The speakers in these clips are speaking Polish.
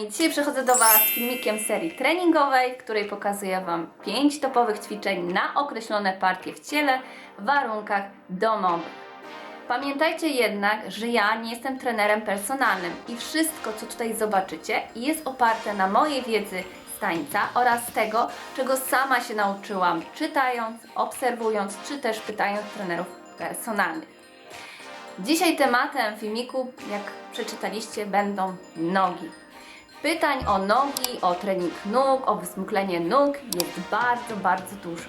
kochani, dzisiaj przychodzę do Was z filmikiem serii treningowej, w której pokazuję Wam 5 topowych ćwiczeń na określone partie w ciele w warunkach domowych. Pamiętajcie jednak, że ja nie jestem trenerem personalnym i wszystko, co tutaj zobaczycie, jest oparte na mojej wiedzy z tańca oraz tego, czego sama się nauczyłam, czytając, obserwując, czy też pytając trenerów personalnych. Dzisiaj tematem filmiku, jak przeczytaliście, będą nogi. Pytań o nogi, o trening nóg, o wysmuklenie nóg jest bardzo, bardzo dużo.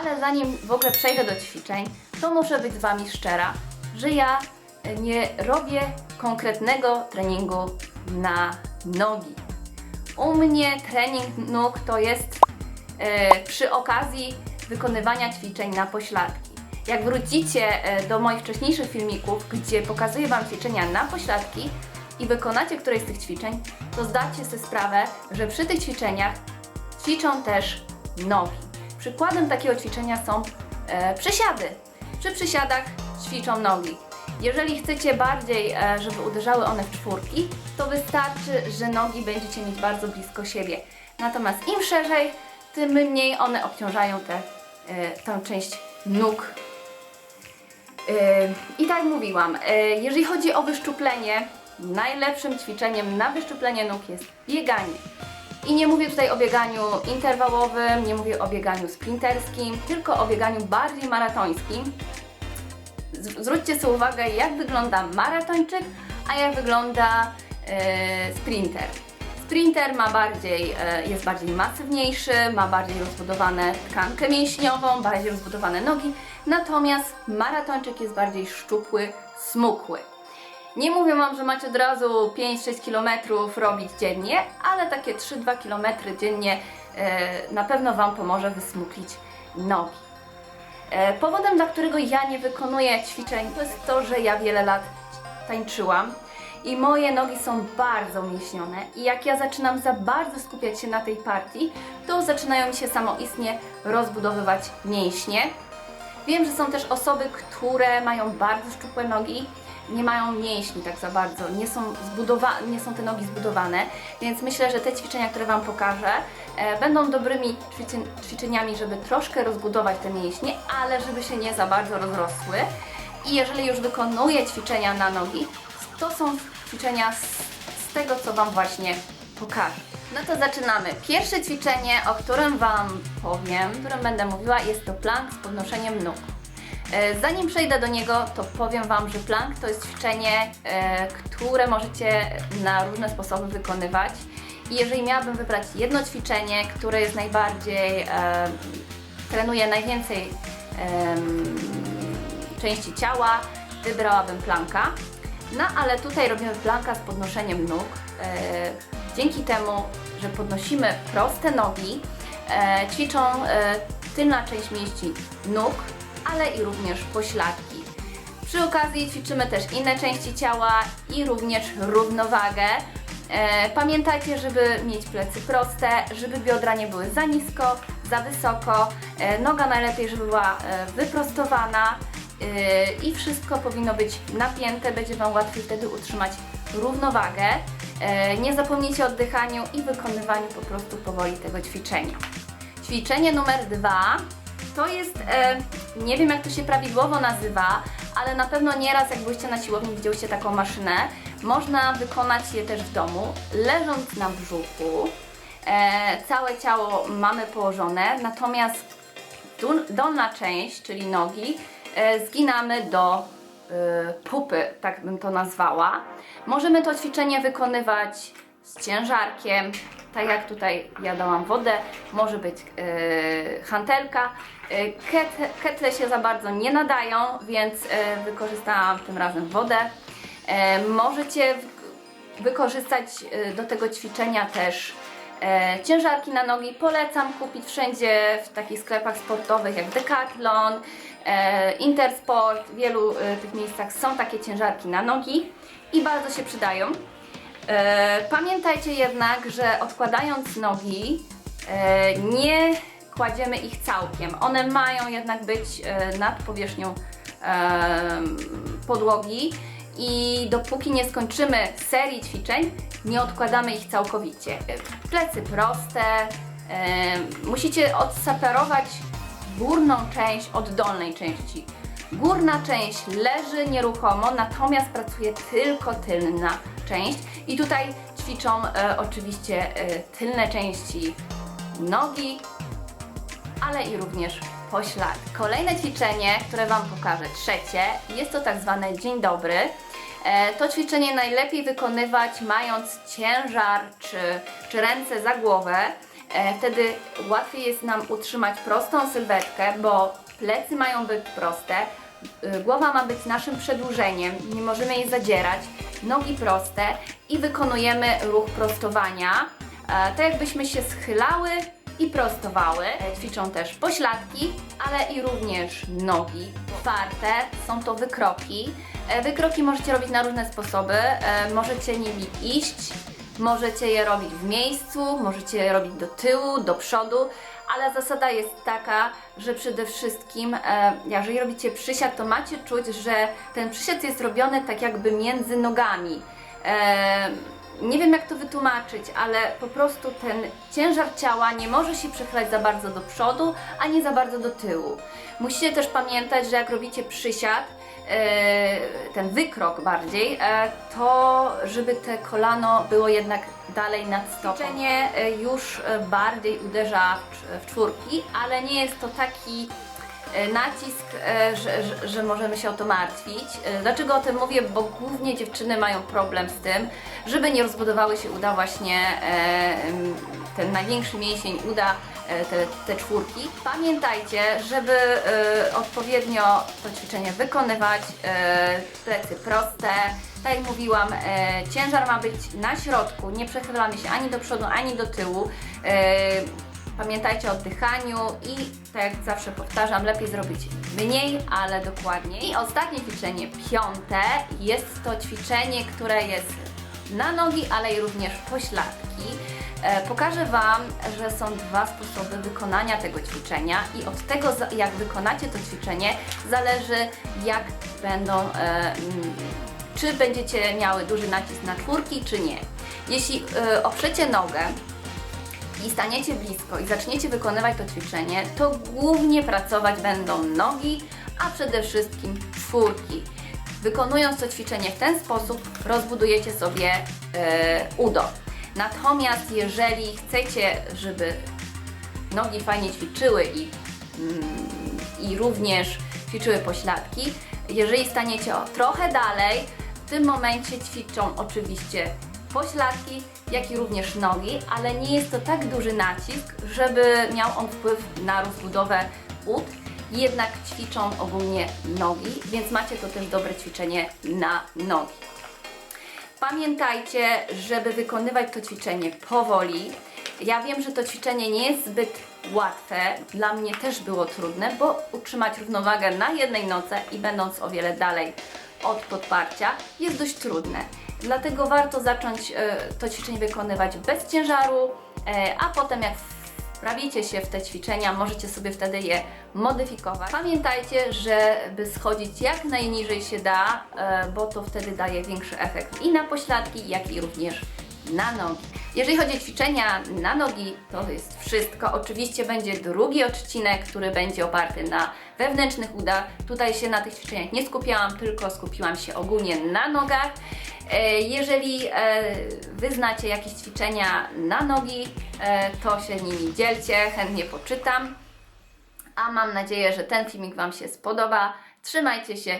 Ale zanim w ogóle przejdę do ćwiczeń, to muszę być z Wami szczera, że ja nie robię konkretnego treningu na nogi. U mnie trening nóg to jest e, przy okazji wykonywania ćwiczeń na pośladki. Jak wrócicie e, do moich wcześniejszych filmików, gdzie pokazuję Wam ćwiczenia na pośladki i wykonacie któreś z tych ćwiczeń, to zdajcie sobie sprawę, że przy tych ćwiczeniach ćwiczą też nogi. Przykładem takiego ćwiczenia są e, przysiady. Przy przysiadach ćwiczą nogi. Jeżeli chcecie bardziej, e, żeby uderzały one w czwórki, to wystarczy, że nogi będziecie mieć bardzo blisko siebie. Natomiast im szerzej, tym mniej one obciążają tę e, tę część nóg. E, I tak mówiłam, e, jeżeli chodzi o wyszczuplenie, najlepszym ćwiczeniem na wyszczuplenie nóg jest bieganie. I nie mówię tutaj o bieganiu interwałowym, nie mówię o bieganiu sprinterskim, tylko o bieganiu bardziej maratońskim. Zwróćcie sobie uwagę, jak wygląda maratończyk, a jak wygląda e, sprinter. Sprinter ma bardziej, e, jest bardziej masywniejszy, ma bardziej rozbudowane tkankę mięśniową, bardziej rozbudowane nogi, natomiast maratończyk jest bardziej szczupły, smukły. Nie mówię Wam, że macie od razu 5-6 km robić dziennie, ale takie 3-2 km dziennie e, na pewno Wam pomoże wysmuklić nogi. E, Powodem, dla którego ja nie wykonuję ćwiczeń, to jest to, że ja wiele lat tańczyłam i moje nogi są bardzo mięśnione i jak ja zaczynam za bardzo skupiać się na tej partii, to zaczynają mi się samoistnie rozbudowywać mięśnie. Wiem, że są też osoby, które mają bardzo szczupłe nogi, nie mają mięśni tak za bardzo, nie są, zbudowa- nie są te nogi zbudowane, więc myślę, że te ćwiczenia, które Wam pokażę, e, będą dobrymi ćwiczeń- ćwiczeniami, żeby troszkę rozbudować te mięśnie, ale żeby się nie za bardzo rozrosły. I jeżeli już wykonuję ćwiczenia na nogi, to są ćwiczenia z, z tego, co Wam właśnie pokażę. No to zaczynamy. Pierwsze ćwiczenie, o którym Wam powiem, o którym będę mówiła, jest to plank z podnoszeniem nóg. E, Zanim przejdę do niego, to powiem Wam, że plank to jest ćwiczenie, e, które możecie na różne sposoby wykonywać. I jeżeli miałabym wybrać jedno ćwiczenie, które jest najbardziej, e, trenuje najwięcej części ciała, wybrałabym planka. No ale tutaj robimy planka z podnoszeniem nóg. Dzięki temu, że podnosimy proste nogi, ćwiczą tylna część mięśni nóg, ale i również pośladki. Przy okazji ćwiczymy też inne części ciała i również równowagę. E, pamiętajcie, żeby mieć plecy proste, żeby biodra nie były za nisko, za wysoko, e, noga najlepiej, żeby była e, wyprostowana i wszystko powinno być napięte, będzie Wam łatwiej wtedy utrzymać równowagę. Nie zapomnijcie o oddychaniu i wykonywaniu po prostu powoli tego ćwiczenia. Ćwiczenie numer dwa to jest, e, nie wiem jak to się prawidłowo nazywa, ale na pewno nieraz jak byliście na siłowni, widzieliście taką maszynę, można wykonać je też w domu, leżąc na brzuchu. E, całe ciało mamy położone, natomiast dolna część, czyli nogi, e, zginamy do e, pupy, tak bym to nazwała. Możemy to ćwiczenie wykonywać z ciężarkiem, tak jak tutaj ja dałam wodę, może być e, hantelka. E, ket, ketle się za bardzo nie nadają, więc e, wykorzystałam tym razem wodę. E, możecie wykorzystać e, do tego ćwiczenia też e, ciężarki na nogi. Polecam kupić wszędzie w takich sklepach sportowych jak Decathlon, Intersport. W wielu tych miejscach są takie ciężarki na nogi i bardzo się przydają. E, Pamiętajcie jednak, że odkładając nogi e, nie kładziemy ich całkiem. One mają jednak być e, nad powierzchnią podłogi i dopóki nie skończymy serii ćwiczeń, nie odkładamy ich całkowicie. Plecy proste, musicie odseparować górną część od dolnej części. Górna część leży nieruchomo, natomiast pracuje tylko tylna część i tutaj ćwiczą e, oczywiście e, tylne części nogi, ale i również poślad. Kolejne ćwiczenie, które Wam pokażę, trzecie, jest to tak zwane dzień dobry. E, To ćwiczenie najlepiej wykonywać mając ciężar czy, czy ręce za głowę. E, Wtedy łatwiej jest nam utrzymać prostą sylwetkę, bo plecy mają być proste, głowa ma być naszym przedłużeniem, nie możemy jej zadzierać, nogi proste i wykonujemy ruch prostowania, tak jakbyśmy się schylały i prostowały. E, Ćwiczą też pośladki, ale i również nogi. Czwarte są to wykroki. E, Wykroki możecie robić na różne sposoby. Możecie nimi iść, możecie je robić w miejscu, możecie je robić do tyłu, do przodu, ale zasada jest taka, że przede wszystkim, e, jeżeli robicie przysiad, to macie czuć, że ten przysiad jest robiony tak jakby między nogami. E, nie wiem jak to wytłumaczyć, ale po prostu ten ciężar ciała nie może się przechylać za bardzo do przodu, ani za bardzo do tyłu. Musicie też pamiętać, że jak robicie przysiad, ten wykrok bardziej, e, to żeby te kolano było jednak dalej nad stopą. Ćwiczenie e, już e, bardziej uderza w cz- w czwórki, ale nie jest to taki e, nacisk, e, że, że, że możemy się o to martwić. E, Dlaczego o tym mówię? Bo głównie dziewczyny mają problem z tym, żeby nie rozbudowały się uda właśnie e, ten największy mięsień uda, e, te, te czwórki. Pamiętajcie, żeby e, odpowiednio to ćwiczenie wykonywać, e, plecy proste, tak jak mówiłam, e, ciężar ma być na środku, nie przechylamy się ani do przodu, ani do tyłu. Pamiętajcie o oddychaniu i tak jak zawsze powtarzam, lepiej zrobić mniej, ale dokładniej. I ostatnie ćwiczenie, piąte, jest to ćwiczenie, które jest na nogi, ale i również pośladki. E, Pokażę Wam, że są dwa sposoby wykonania tego ćwiczenia i od tego, jak wykonacie to ćwiczenie, zależy jak będą, e, mm, czy będziecie miały duży nacisk na czwórki, czy nie. Jeśli e, oprzecie nogę, i staniecie blisko i zaczniecie wykonywać to ćwiczenie, to głównie pracować będą nogi, a przede wszystkim czwórki. Wykonując to ćwiczenie w ten sposób, rozbudujecie sobie e, udo. Natomiast jeżeli chcecie, żeby nogi fajnie ćwiczyły i, mm, i również ćwiczyły pośladki, jeżeli staniecie o trochę dalej, w tym momencie ćwiczą oczywiście pośladki, jak i również nogi, ale nie jest to tak duży nacisk, żeby miał on wpływ na rozbudowę ud. Jednak ćwiczą ogólnie nogi, więc macie to też dobre ćwiczenie na nogi. Pamiętajcie, żeby wykonywać to ćwiczenie powoli. Ja wiem, że to ćwiczenie nie jest zbyt łatwe. Dla mnie też było trudne, bo utrzymać równowagę na jednej nodze i będąc o wiele dalej od podparcia jest dość trudne. Dlatego warto zacząć e, to ćwiczenie wykonywać bez ciężaru, e, a potem jak wprawicie się w te ćwiczenia, możecie sobie wtedy je modyfikować. Pamiętajcie, żeby schodzić jak najniżej się da, e, bo to wtedy daje większy efekt i na pośladki, jak i również na nogi. Jeżeli chodzi o ćwiczenia na nogi, to jest wszystko. Oczywiście będzie drugi odcinek, który będzie oparty na wewnętrznych udach. Tutaj się na tych ćwiczeniach nie skupiałam, tylko skupiłam się ogólnie na nogach. E, Jeżeli e, Wy znacie jakieś ćwiczenia na nogi, e, to się nimi dzielcie, chętnie poczytam. A mam nadzieję, że ten filmik Wam się spodoba. Trzymajcie się,